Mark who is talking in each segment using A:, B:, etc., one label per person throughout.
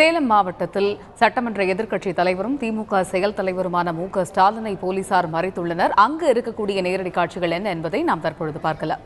A: சேலம் மாவட்டத்தில் சட்டமன்ற எதிர்க்கட்சி தலைவரும் திமுக செயல் தலைவருமான மு. க. ஸ்டாலினை போலீசார் மறைத்துள்ளனர். அங்கு இருக்கக்கூடிய நேரடி காட்சிகள் என்ன என்பதை நாம் தற்பொழுது பார்க்கலாம்.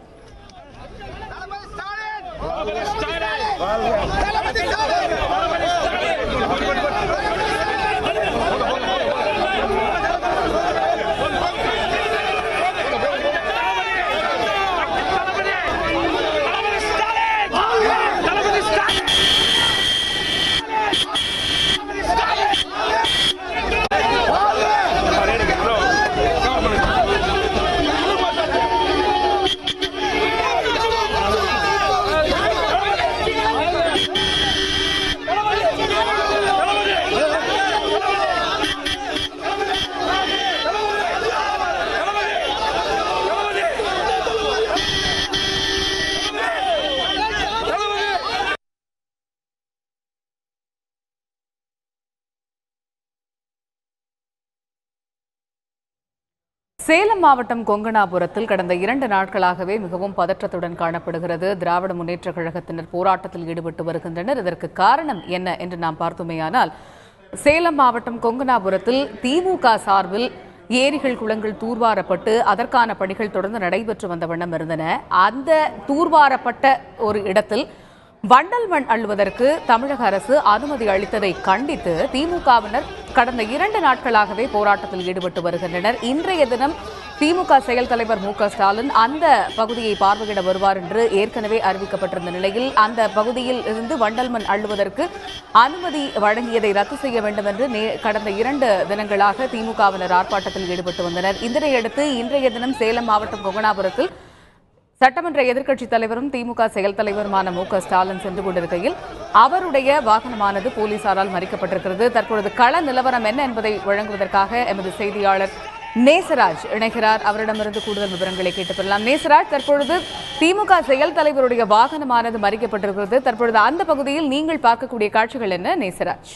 A: சேலம் மாவட்டம் கொங்கனாபுரத்தில் கடந்த இரண்டு நாட்களாகவே மிகவும் பதற்றத்துடன் காணப்படுகிறது. திராவிட முன்னேற்ற கழகத்தினர் போராட்டத்தில் ஈடுபட்டு வருகின்றனர். இதற்கு காரணம் என்ன என்று நாம் பார்த்தோமேயானால் சேலம் மாவட்டம் கொங்கனாபுரத்தில் திமுக சார்பில் ஏரிகள் குளங்கள் தூர்வாரப்பட்டு அதற்கான பணிகள் தொடர்ந்து நடைபெற்று வந்த வண்ணம் இருந்தன. அந்த தூர்வாரப்பட்ட ஒரு இடத்தில் வண்டல் மண் அள்ளுவதற்கு தமிழக அரசு அனுமதி அளித்ததை கண்டித்து திமுகவினர் கடந்த இரண்டு நாட்களாகவே போராட்டத்தில் ஈடுபட்டு வருகின்றனர். இன்றைய தினம் திமுக செயல் தலைவர் மு க ஸ்டாலின் அந்த பகுதியை பார்வையிட வருவார் என்று ஏற்கனவே அறிவிக்கப்பட்டிருந்த நிலையில் அந்த பகுதியில் இருந்து வண்டல் மண் அள்ளுவதற்கு அனுமதி வழங்கியதை ரத்து செய்ய வேண்டும் என்று நே- கடந்த இரண்டு தினங்களாக திமுகவினர் ஆர்ப்பாட்டத்தில் ஈடுபட்டு வந்தனர். இதனையடுத்து இன்றைய தினம் சேலம் மாவட்டம் கொங்கனாபுரத்தில் சட்டமன்ற எதிர்க்கட்சித் தலைவரும் திமுக செயல் தலைவருமான மு க ஸ்டாலின் சென்று கொண்டிருக்கையில் அவருடைய வாகனமானது போலீசாரால் மறிக்கப்பட்டிருக்கிறது. தற்பொழுது கள நிலவரம் என்ன என்பதை வழங்குவதற்காக எமது செய்தியாளர் நேசராஜ் இணைகிறார். அவரிடமிருந்து கூடுதல் விவரங்களை கேட்டுக்கொள்ளலாம் பெறலாம். நேசராஜ் தற்பொழுது திமுக செயல் தலைவருடைய வாகனமானது மறிக்கப்பட்டிருக்கிறது. தற்பொழுது அந்த பகுதியில் நீங்கள் பார்க்கக்கூடிய காட்சிகள் என்ன? நேசராஜ்.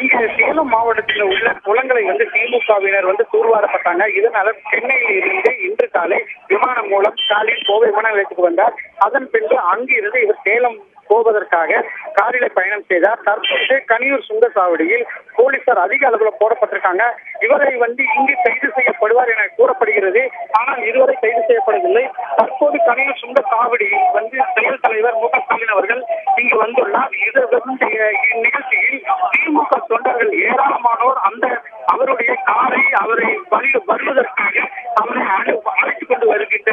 B: சேலம் மாவட்டத்தில் உள்ள குளங்களை வந்து திமுகவினர் வந்து தூர்வாரப்பட்டாங்க. இதனால சென்னையில் இருந்து இன்று காலை விமானம் மூலம் ஸ்டாலின் கோவை விமான நிலையத்துக்கு வந்தார். அதன் பின்பு அங்கிருந்து இவர் சேலம் போவதற்காக காரில பயணம் செய்தார். தற்போது கனியூர் சுங்கசாவடியில் போலீசார் அதிக அளவுல போடப்பட்டிருக்காங்க. இவரை வந்து இங்கு கைது செய்யப்படுவார் என கூறப்படுகிறது. ஆனால் இதுவரை கைது செய்யப்படவில்லை. தற்போது கனியூர் சுங்கசாவடியில் வந்து செயல் தலைவர் மு க ஸ்டாலின் அவர்கள் இங்கு வந்துள்ளார். இது இந்நிகழ்ச்சியில் அவர் அந்த அவருடைய காரை அவரை வருவதற்கு வருவதற்காக அவரை அழை- அழைத்துக் கொண்டு வருகின்ற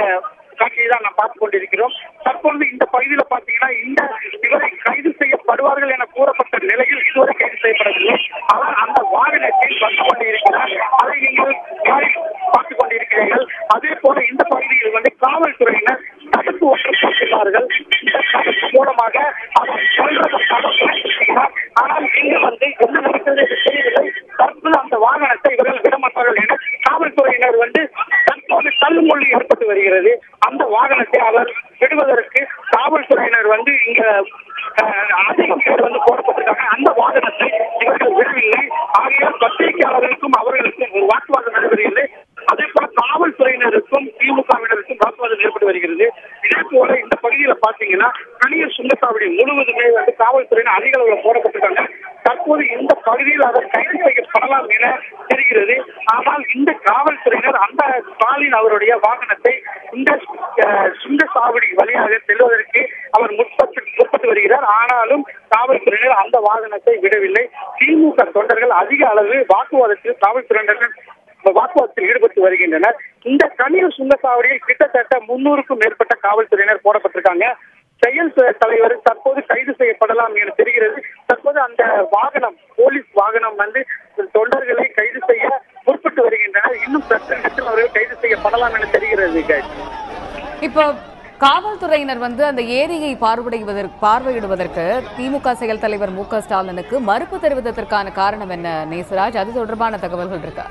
B: காட்சியை தான் நாம் பார்த்துக் கொண்டிருக்கிறோம் தற்பொழுது இந்த பகுதியில் பார்த்தீங்கன்னா இந்த இவரை கைது செய்யப்படுவார்கள் என கூறப்பட்ட நிலையில் இதுவரை கைது செய்யப்படவில்லை அவர் அந்த வாகனத்தில் வந்து கொண்டிருக்கிறார் அதை நீங்கள் நேரில் பார்த்துக் கொண்டிருக்கிறீர்கள் அதே போல இந்த பகுதியில் வந்து காவல்துறையினர் தடுப்பு ஒன்று போட்டுள்ளார்கள் இந்த தடுப்பு மூலமாக அவர் சொல்றதற்காக முயற்சி செய்கிறார். ஆனால் இங்கு வந்து என்ன நடக்கிறது என்று தெரியவில்லை தற்போது அந்த வாகனத்தை இவர்கள் விடமாட்டார்கள் என காவல்துறையினர் வந்து தற்போது தள்ளுமொழி ஏற்பட்டு வருகிறது அந்த வாகனத்தை அவர் விடுவதற்கு காவல்துறையினர் வந்து இங்க அஹ், அதிக பேர் வந்து போடப்பட்டிருக்காங்க அந்த வாகனத்தை இவர்கள் விடவில்லை ஆகையால் பத்திரிகையாளர்களுக்கும் அவர்களுக்கும் ஒரு வாக்குவாதம் நடைபெறுகிறது அதே போல காவல்துறையினருக்கும் திமுகவினருக்கும் வாக்குவாதம் ஏற்பட்டு வருகிறது இதே போல இந்த பகுதியில பாத்தீங்கன்னா கணியர் சுங்கச்சாவடி முழுவதுமே வந்து காவல்துறையினர் அதிக அளவில் போடப்பட்டிருக்காங்க. தற்போது இந்த பகுதியில் அவர் கைது செய்யப்படலாம் என தெரிகிறது. ஆனால் இந்த காவல்துறையினர் அந்த ஸ்டாலின் அவருடைய வாகனத்தை இந்த சுங்கச்சாவடி வழியாக செல்வதற்கு அவர் முற்பட்டு முற்பட்டு வருகிறார். ஆனாலும் காவல்துறையினர் அந்த வாகனத்தை விடவில்லை. திமுக தொண்டர்கள் அதிக அளவு வாக்குவாதத்தில் காவல்துறையினர் வாக்குவாதத்தில் ஈடுபட்டு வருகின்றனர். இந்த கனியூர் சுங்கச்சாவடியில் கிட்டத்தட்ட முன்னூறுக்கும் மேற்பட்ட காவல்துறையினர் போடப்பட்டிருக்காங்க. செயல் தலைவர் தற்போது கைது செய்யப்படலாம் என தெரிகிறது. தற்போது அந்த வாகனம் போலீஸ் வாகனம் வந்து தொண்டர்களை கைது செய்ய முற்பட்டு வருகின்றனர். இன்னும் சற்று நேரத்தில் அவர்கள் கைது செய்யப்படலாம் என தெரிகிறது
A: இப்போ காவல்துறையினர் வந்து அந்த ஏரியை பார்வையிடுவதற்கு பார்வையிடுவதற்கு திமுக செயல் தலைவர் மு க ஸ்டாலினுக்கு மறுப்பு தெரிவித்ததற்கான காரணம் என்ன நேசராஜ்? அது தொடர்பான தகவல்கள் இருக்கா?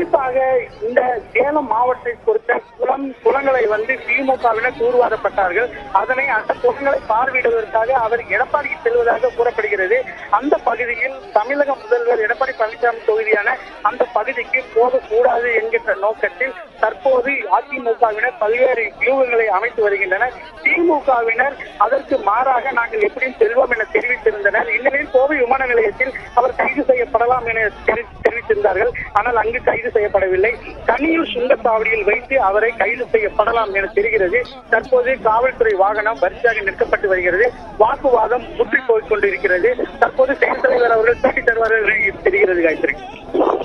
B: குறிப்பாக இந்த சேலம் மாவட்டத்தை பொறுத்த குளம் குளங்களை வந்து திமுகவினர் தூர்வாரப்பட்டார்கள். அதனை அந்த குளங்களை பார்வையிடுவதற்காக அவர் எடப்பாடிக்கு செல்வதாக கூறப்படுகிறது. அந்த பகுதியில் தமிழக முதல்வர் எடப்பாடி பழனிசாமி தொகுதியான அந்த பகுதிக்கு போகக்கூடாது என்கின்ற நோக்கத்தில் தற்போது அதிமுகவினர் பல்வேறு வியூகங்களை அமைத்து வருகின்றனர். திமுகவினர் அதற்கு மாறாக நாங்கள் எப்படியும் செல்வோம் என தெரிவித்திருந்தனர். இந்நிலையில் கோவை விமான நிலையத்தில் அவர் கைது செய்யப்படலாம் என தெரி- தெரிவித்திருந்தார்கள். ஆனால் அங்கு கைது செய்யப்படவில்லை. தனியூர் சுங்கச்சாவடியில் வைத்து அவரை கைது செய்யப்படலாம் என தெரிகிறது. தற்போது காவல்துறை வாகனம் வரிசையாக நிற்கப்பட்டு வருகிறது. வாக்குவாதம் முற்றி போய்க் கொண்டிருக்கிறது. தற்போது செயல் தலைவர் அவர்கள் பேட்டி தருவார்கள் தெரிகிறது காயத்ரி.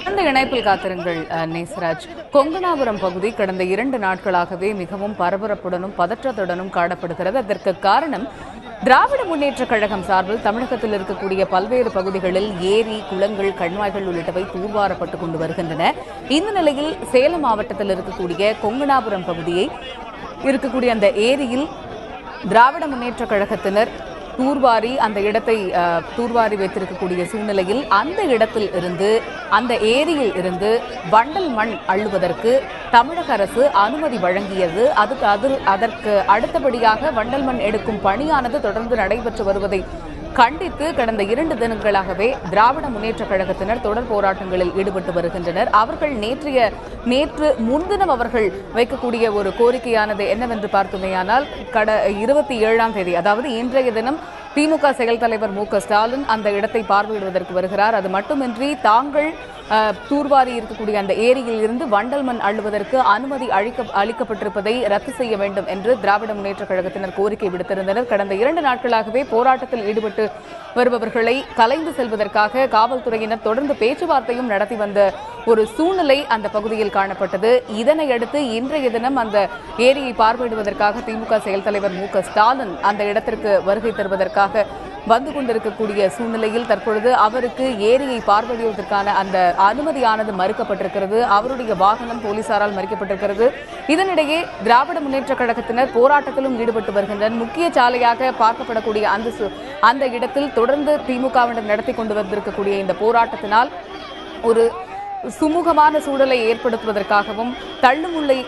A: அந்த இணைப்பில் காத்திருங்கள் நேசராஜ். கொங்கனாபுரம் பகுதி கடந்த இரண்டு நாட்களாகவே மிகவும் பரபரப்புடனும் பதற்றத்துடனும் காணப்படுகிறது. அதற்கு காரணம் திராவிட முன்னேற்றக் கழகம் சார்பில் தமிழகத்தில் இருக்கக்கூடிய பல்வேறு பகுதிகளில் ஏரி குளங்கள் கண்மாய்கள் உள்ளிட்டவை தூர்வாரப்பட்டு கொண்டு வருகின்றன. இந்த நிலையில் சேலம் மாவட்டத்தில் இருக்கக்கூடிய கொங்கனாபுரம் பகுதியை இருக்கக்கூடிய அந்த ஏரியில் திராவிட முன்னேற்றக் கழகத்தினர் தூர்வாரி அந்த இடத்தை தூர்வாரி வைத்திருக்கக்கூடிய சூழ்நிலையில் அந்த இடத்தில் இருந்து அந்த ஏரியில் இருந்து வண்டல் மண் அள்ளுவதற்கு தமிழக அரசு அனுமதி வழங்கியது. அதுக்கு அது அதற்கு அடுத்தபடியாக வண்டல் மண் எடுக்கும் பணியானது தொடர்ந்து நடைபெற்று வருவதை கண்டித்து கடந்த இரண்டு தினங்களாகவே திராவிட முன்னேற்றக் கழகத்தினர் தொடர் போராட்டங்களில் ஈடுபட்டு வருகின்றனர். அவர்கள் நேற்றைய நேற்று முன்தினம் அவர்கள் வைக்கக்கூடிய ஒரு கோரிக்கையானது என்னவென்று பார்த்தோமேயானால் கட இருபத்தி ஏழாம் தேதி அதாவது இன்றைய தினம் திமுக செயல் தலைவர் மு க ஸ்டாலின் அந்த இடத்தை பார்வையிடுவதற்கு வருகிறார். அது மட்டுமின்றி தாங்கள் தூர்வாரி இருக்கக்கூடிய அந்த ஏரியில் இருந்து வண்டல் மண் அள்ளுவதற்கு அனுமதி அளிக்க அளிக்கப்பட்டிருப்பதை ரத்து செய்ய வேண்டும் என்று திராவிட முன்னேற்ற கழகத்தினர் கோரிக்கை விடுத்திருந்தனர். கடந்த இரண்டு நாட்களாகவே போராட்டத்தில் ஈடுபட்டு வருபவர்களை கலைந்து செல்வதற்காக காவல்துறையினர் தொடர்ந்து பேச்சுவார்த்தையும் நடத்தி வந்த ஒரு சூழ்நிலை அந்த பகுதியில் காணப்பட்டது. இதனை அடுத்து இன்றைய தினம் அந்த ஏரியை பார்வையிடுவதற்காக திமுக செயல் தலைவர் மு க ஸ்டாலின் அந்த இடத்திற்கு வருகை தருவதற்காக வந்து கொண்டிருக்கக்கூடிய சூழ்நிலையில் தற்பொழுது அவருக்கு ஏரியை பார்வையிடுவதற்கான அந்த அனுமதியானது மறுக்கப்பட்டிருக்கிறது. அவருடைய வாகனம் போலீசாரால் மறிக்கப்பட்டிருக்கிறது. இதனிடையே திராவிட முன்னேற்ற கழகத்தினர் போராட்டத்திலும் ஈடுபட்டு வருகின்றனர். முக்கிய சாலையாக பார்க்கப்படக்கூடிய அந்த சு- அந்த இடத்தில் தொடர்ந்து திமுகவினர் நடத்தி கொண்டு வந்திருக்கக்கூடிய இந்த போராட்டத்தினால் ஒரு சுமூகமான சூழலை ஏற்படுத்துவதற்காகவும் தள்ளுமுள்ளை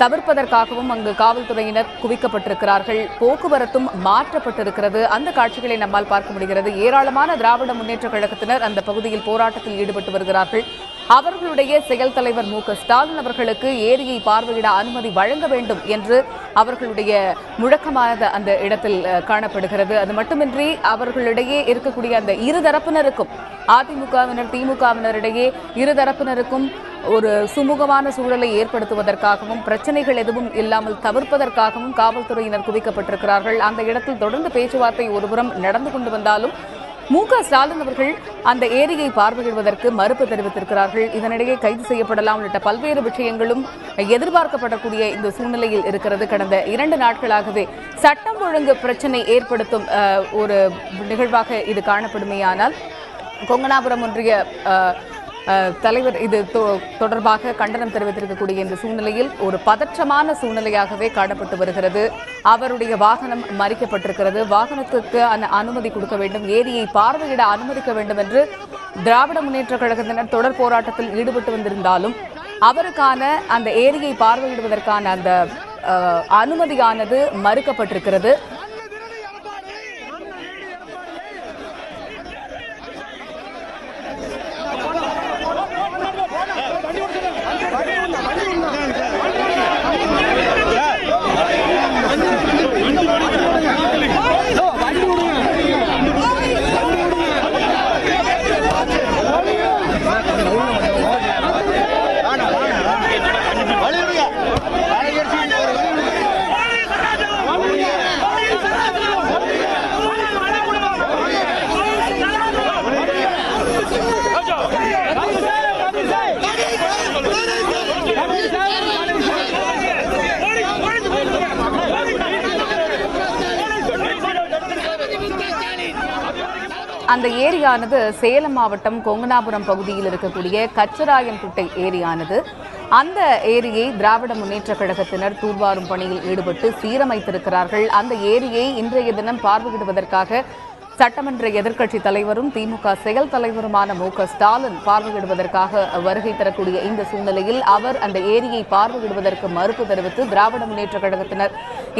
A: தவிர்ப்பதற்காகவும் அங்கு காவல்துறையினர் குவிக்கப்பட்டிருக்கிறார்கள். போக்குவரத்தும் மாற்றப்பட்டிருக்கிறது. அந்த காட்சிகளை நம்மால் பார்க்க முடிகிறது. ஏராளமான திராவிட முன்னேற்ற கழகத்தினர் அந்த பகுதியில் போராட்டத்தில் ஈடுபட்டு வருகிறார்கள். அவர்களுடைய செயல் தலைவர் மு ஸ்டாலின் அவர்களுக்கு ஏரியை பார்வையிட அனுமதி வழங்க வேண்டும் என்று அவர்களுடைய முழக்கமானது அந்த இடத்தில் காணப்படுகிறது. அது மட்டுமின்றி அவர்களிடையே இருக்கக்கூடிய அந்த இரு தரப்பினருக்கும் அதிமுகவினர் திமுகவினரிடையே இரு தரப்பினருக்கும் ஒரு சுமூகமான சூழலை ஏற்படுத்துவதற்காகவும் பிரச்சனைகள் எதுவும் இல்லாமல் தவிர்ப்பதற்காகவும் காவல்துறையினர் குவிக்கப்பட்டிருக்கிறார்கள். அந்த இடத்தில் தொடர்ந்து பேச்சுவார்த்தை ஒருபுறம் நடந்து கொண்டு வந்தாலும் மு க ஸ்டாலின் அவர்கள் அந்த ஏரியை பார்வையிடுவதற்கு மறுப்பு தெரிவித்திருக்கிறார்கள். இதனிடையே கைது செய்யப்படலாம் உள்ளிட்ட பல்வேறு விஷயங்களும் எதிர்பார்க்கப்படக்கூடிய இந்த சூழ்நிலையில் இருக்கிறது. கடந்த இரண்டு நாட்களாகவே சட்டம் ஒழுங்கு பிரச்சனை ஏற்படுத்தும் ஒரு நிகழ்வாக இது காணப்படுமேயானால் கொங்கனாபுரம் ஒன்றிய தலைவர் இது தொ- தொடர்பாக கண்டனம் தெரிவித்திருக்கக்கூடிய இந்த சூழ்நிலையில் ஒரு பதற்றமான சூழ்நிலையாகவே காணப்பட்டு வருகிறது. அவருடைய வாகனம் மறிக்கப்பட்டிருக்கிறது. வாகனத்துக்கு அனுமதி கொடுக்க வேண்டும். ஏரியை பார்வையிட அனுமதிக்க வேண்டும் என்று திராவிட முன்னேற்றக் கழகத்தினர் தொடர் போராட்டத்தில் ஈடுபட்டு வந்திருந்தாலும் அவருக்கான அந்த ஏரியை பார்வையிடுவதற்கான அந்த அனுமதியானது மறுக்கப்பட்டிருக்கிறது. அந்த ஏரியானது சேலம் மாவட்டம் கொங்கனாபுரம் பகுதியில் இருக்கக்கூடிய கச்சராயன்குட்டை ஏரியானது. அந்த ஏரியை திராவிட முன்னேற்ற கழகத்தினர் தூர்வாரும் பணியில் ஈடுபட்டு சீரமைத்திருக்கிறார்கள். அந்த ஏரியை இன்றைய தினம் பார்வையிடுவதற்காக சட்டமன்ற எதிர்க்கட்சி தலைவரும் திமுக செயல் தலைவருமான மு ஸ்டாலின் பார்வையிடுவதற்காக வருகை தரக்கூடிய இந்த சூழ்நிலையில் அவர் அந்த ஏரியை பார்வையிடுவதற்கு மறுப்பு தெரிவித்து திராவிட முன்னேற்றக் கழகத்தினர்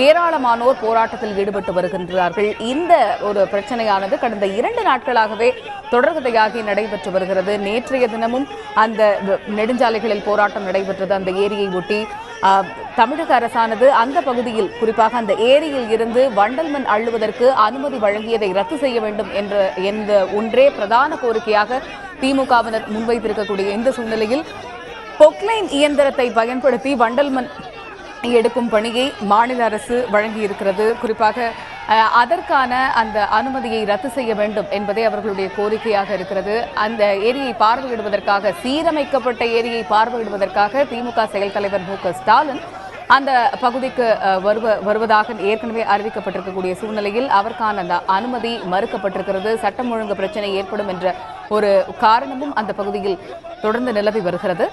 A: ஏராளமானோர் போராட்டத்தில் ஈடுபட்டு வருகின்றார்கள். இந்த ஒரு பிரச்சனையானது கடந்த இரண்டு நாட்களாகவே தொடர்கதையாகி நடைபெற்று வருகிறது. நேற்றைய தினமும் அந்த நெடுஞ்சாலைகளில் போராட்டம் நடைபெற்றது. அந்த ஏரியை ஒட்டி தமிழக அரசானது அந்த பகுதியில் குறிப்பாக அந்த ஏரியில் இருந்து வண்டல் மண் அள்ளுவதற்கு அனுமதி வழங்கியதை ரத்து செய்ய வேண்டும் என்ற எந்த ஒன்றே பிரதான கோரிக்கையாக திமுகவினர் முன்வைத்திருக்கக்கூடிய இந்த சூழ்நிலையில் பொக்லைன் இயந்திரத்தை பயன்படுத்தி வண்டல் மண் எடுக்கும் பணியை மாநில அரசு வழங்கியிருக்கிறது. குறிப்பாக அதற்கான அந்த அனுமதியை ரத்து செய்ய வேண்டும் என்பதே அவர்களுடைய கோரிக்கையாக இருக்கிறது. அந்த ஏரியை பார்வையிடுவதற்காக சீரமைக்கப்பட்ட ஏரியை பார்வையிடுவதற்காக திமுக செயல் தலைவர் மு ஸ்டாலின் அந்த பகுதிக்கு வருவ வருவதாக ஏற்கனவே அறிவிக்கப்பட்டிருக்கக்கூடிய சூழ்நிலையில் அவருக்கான அந்த அனுமதி மறுக்கப்பட்டிருக்கிறது. சட்டம் ஒழுங்கு பிரச்சனை ஏற்படும் என்ற ஒரு காரணமும் அந்த பகுதியில் தொடர்ந்து நிலவி வருகிறது.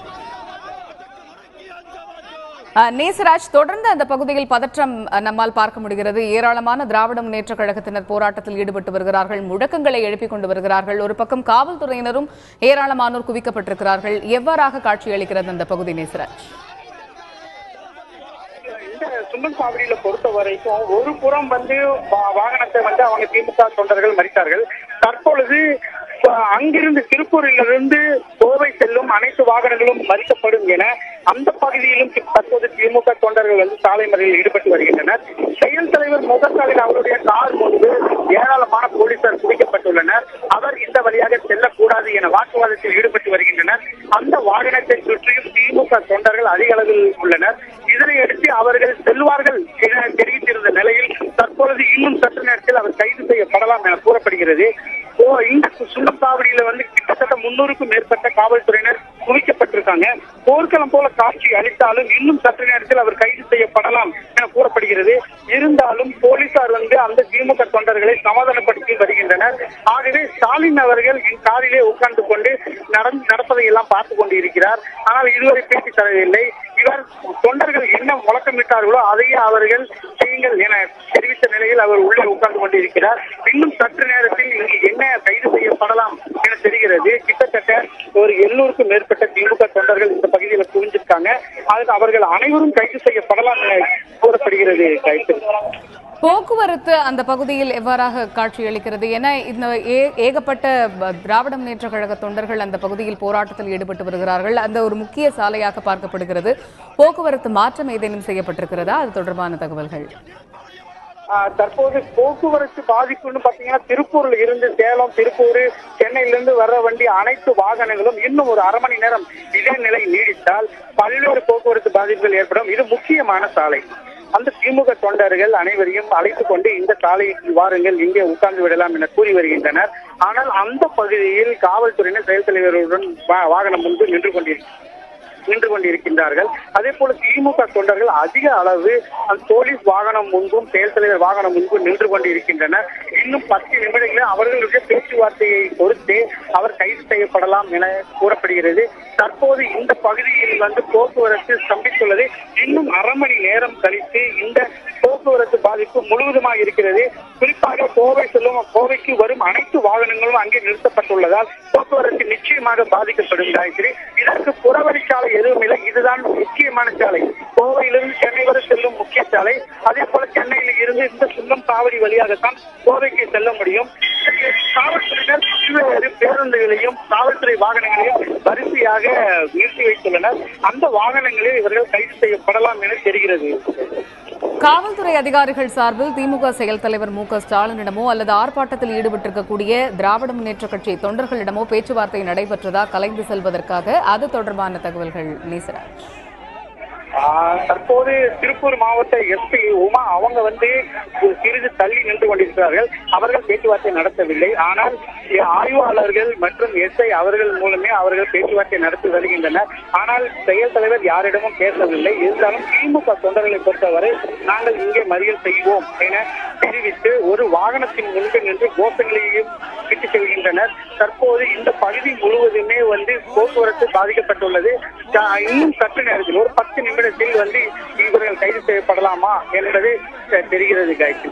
A: நேசராஜ் தொடர்ந்து அந்த பகுதியில் பதற்றம் நம்மால் பார்க்க முடிகிறது. ஏராளமான திராவிட முன்னேற்ற கழகத்தினர் போராட்டத்தில் ஈடுபட்டு வருகிறார்கள். முழக்கங்களை எழுப்பிக் கொண்டு வருகிறார்கள். ஒரு பக்கம் காவல்துறையினரும் ஏராளமானோர் குவிக்கப்பட்டிருக்கிறார்கள். எவ்வாறாக காட்சியளிக்கிறது அந்த பகுதி நேசராஜ்?
B: இந்த சாவடியில பொறுத்த வரைக்கும் ஒரு புறம் வந்து வாகனத்தை வந்து அவங்க திமுக தொண்டர்கள் மறித்தார்கள். தற்பொழுது அங்கிருந்து திருப்பூரிலிருந்து கோவை செல்லும் அனைத்து வாகனங்களும் மறிக்கப்படும் என அந்த பகுதியிலும் தற்போது திமுக தொண்டர்கள் வந்து சாலை மறியலில் ஈடுபட்டு வருகின்றனர். செயல் தலைவர் மு ஸ்டாலின் அவருடைய கார் முன்பு ஏராளமான போலீசார் குவிக்கப்பட்டுள்ளனர். அவர் இந்த வழியாக செல்லக்கூடாது என வாக்குவாதத்தில் ஈடுபட்டு வருகின்றனர். அந்த வாகனத்தை சுற்றி திமுக தொண்டர்கள் அதிக அளவில் உள்ளனர் இதனை அடுத்து அவர்கள் செல்வார்கள் என தெரிவித்திருந்த நிலையில் தற்பொழுது இன்னும் சற்று நேரத்தில் அவர் கைது செய்யப்படலாம் என கூறப்படுகிறது ஓ, இந்த சுண்டப்பாவடியில வந்து கிட்டத்தட்ட முன்னூறுக்கும் மேற்பட்ட காவல்துறையினர் குவிக்கப்பட்டிருக்காங்க போர்க்களம் போல காட்சி அளித்தாலும் இன்னும் சற்று நேரத்தில் அவர் கைது செய்யப்படலாம் என கூறப்படுகிறது இருந்தாலும் போலீசார் வந்து அந்த திமுக தொண்டர்களை சமாதானப்படுத்தி வருகின்றனர் ஆகவே ஸ்டாலின் அவர்கள் என் காரிலே உட்கார்ந்து கொண்டு நடந்து நடப்பதை எல்லாம் பார்த்து கொண்டு இருக்கிறார் ஆனால் இதுவரை பேசி தரவில்லை. இவர் தொண்டர்கள் என்ன முழக்கமிட்டார்களோ அதையே அவர்கள் செய்யுங்கள் என தெரிவித்த நிலையில் அவர் உள்ளே உட்கார்ந்து கொண்டிருக்கிறார். இன்னும் சற்று நேரத்தில் இங்கு என்ன கைது செய்யப்படலாம் என தெரிகிறது. கிட்டத்தட்ட ஒரு எண்ணூறுக்கும் மேற்பட்ட திமுக தொண்டர்கள் இந்த பகுதியில் குவிஞ்சிருக்காங்க அதுக்கு அவர்கள் அனைவரும் கைது செய்யப்படலாம் என கூறப்படுகிறது. கைது
A: போக்குவரத்து அந்த பகுதியில் எவ்வாறாக காட்சியளிக்கிறது என இந்த ஏகப்பட்ட திராவிட முன்னேற்ற கழக தொண்டர்கள் அந்த பகுதியில் போராட்டத்தில் ஈடுபட்டு வருகிறார்கள். அந்த ஒரு முக்கிய சாலையாக பார்க்கப்படுகிறது. போக்குவரத்து மாற்றம் ஏதேனும் செய்யப்பட்டிருக்கிறதா? அது தொடர்பான தகவல்கள்.
B: ஆஹ் தற்போது போக்குவரத்து பாதிப்புன்னு பாத்தீங்கன்னா திருப்பூர்ல இருந்து சேலம் திருப்பூர் சென்னையிலிருந்து வர்ற வண்டி அனைத்து வாகனங்களும் இன்னும் ஒரு அரை மணி நேரம் இதே நிலை நீடித்தால் பல்வேறு போக்குவரத்து பாதிப்புகள் ஏற்படும். இது முக்கியமான சாலை. அந்த திமுக தொண்டர்கள் அனைவரையும் அழைத்துக் கொண்டு இந்த சாலைக்கு வாருங்கள் இங்கே உட்கார்ந்து விடலாம் என கூறி வருகின்றனர். ஆனால் அந்த பகுதியில் காவல்துறையினர் செயல் தலைவருடன் வாகனம் முன்பு நின்று கொண்டிருக்கிறார் நின்று கொண்டிருக்கின்றார்கள். அதே போல திமுக தொண்டர்கள் அதிக அளவு போலீஸ் வாகனம் முன்பும் செயல் தலைவர் வாகனம் முன்பும் நின்று கொண்டிருக்கின்றனர். இன்னும் பத்து நிமிடங்களில் அவர்களுடைய பேச்சுவார்த்தையை பொறுத்து அவர் கைது செய்யப்படலாம் என கூறப்படுகிறது. தற்போது இந்த பகுதியில் வந்து போக்குவரத்து ஸ்தம்பித்துள்ளது. இன்னும் அரை மணி நேரம் கழித்து இந்த போக்குவரத்து பாதிப்பு முழுவதுமாக இருக்கிறது. குறிப்பாக கோவை செல்லும் கோவைக்கு வரும் அனைத்து வாகனங்களும் அங்கே நிறுத்தப்பட்டுள்ளதால் போக்குவரத்து நிச்சயமாக பாதிக்கப்படும் காயத்ரி. இதற்கு புறவழிச்சாலை எதுவும் இல்லை. இதுதான் முக்கியமான சாலை. கோவையிலிருந்து சென்னை வரை செல்லும் முக்கிய சாலை. அதே போல சென்னையில் இருந்து இந்த சுங்கம் காவடி வழியாகத்தான் கோவைக்கு செல்ல முடியும். காவல்துறையினர் பல்வேறு பேருந்துகளையும் காவல்துறை வாகனங்களையும் வரிசையாக நிறுத்தி வைத்துள்ளனர். அந்த வாகனங்களில் இவர்கள் கைது செய்யப்படலாம் என தெரிகிறது.
A: காவல்துறை அதிகாரிகள் சார்பில் திமுக செயல் தலைவர் மு க ஸ்டாலினிடமோ அல்லது ஆர்ப்பாட்டத்தில் ஈடுபட்டிருக்கக்கூடிய திராவிட முன்னேற்ற கட்சி தொண்டர்களிடமோ பேச்சுவார்த்தை நடைபெற்றதா கலைந்து செல்வதற்காக அது தொடர்பான தகவல்கள் நேசராஜ்.
B: தற்போது திருப்பூர் மாவட்ட எஸ்பி உமா அவங்க வந்து சிறிது தள்ளி நின்று கொண்டிருக்கிறார்கள். அவர்கள் பேச்சுவார்த்தை நடத்தவில்லை. ஆனால் ஆய்வாளர்கள் மற்றும் எஸ்ஐ அவர்கள் மூலமே அவர்கள் பேச்சுவார்த்தை நடத்தி வருகின்றனர். ஆனால் செயல் தலைவர் யாரிடமும் பேசவில்லை. இருந்தாலும் திமுக தொண்டர்களை பொறுத்தவரை நாங்கள் இங்கே மறியல் செய்வோம் என தெரிவித்து ஒரு வாகனத்தின் முன்பு நின்று கோஷங்களையும் விட்டு செல்கின்றனர். தற்போது இந்த பகுதி முழுவதுமே வந்து போக்குவரத்து பாதிக்கப்பட்டுள்ளது. இன்னும் சற்று நேரத்தில் ஒரு பத்து நேரத்தில் வந்து இவர்கள் கைது செய்யப்படலாமா என்பது தெரிகிறது காய்ச்சி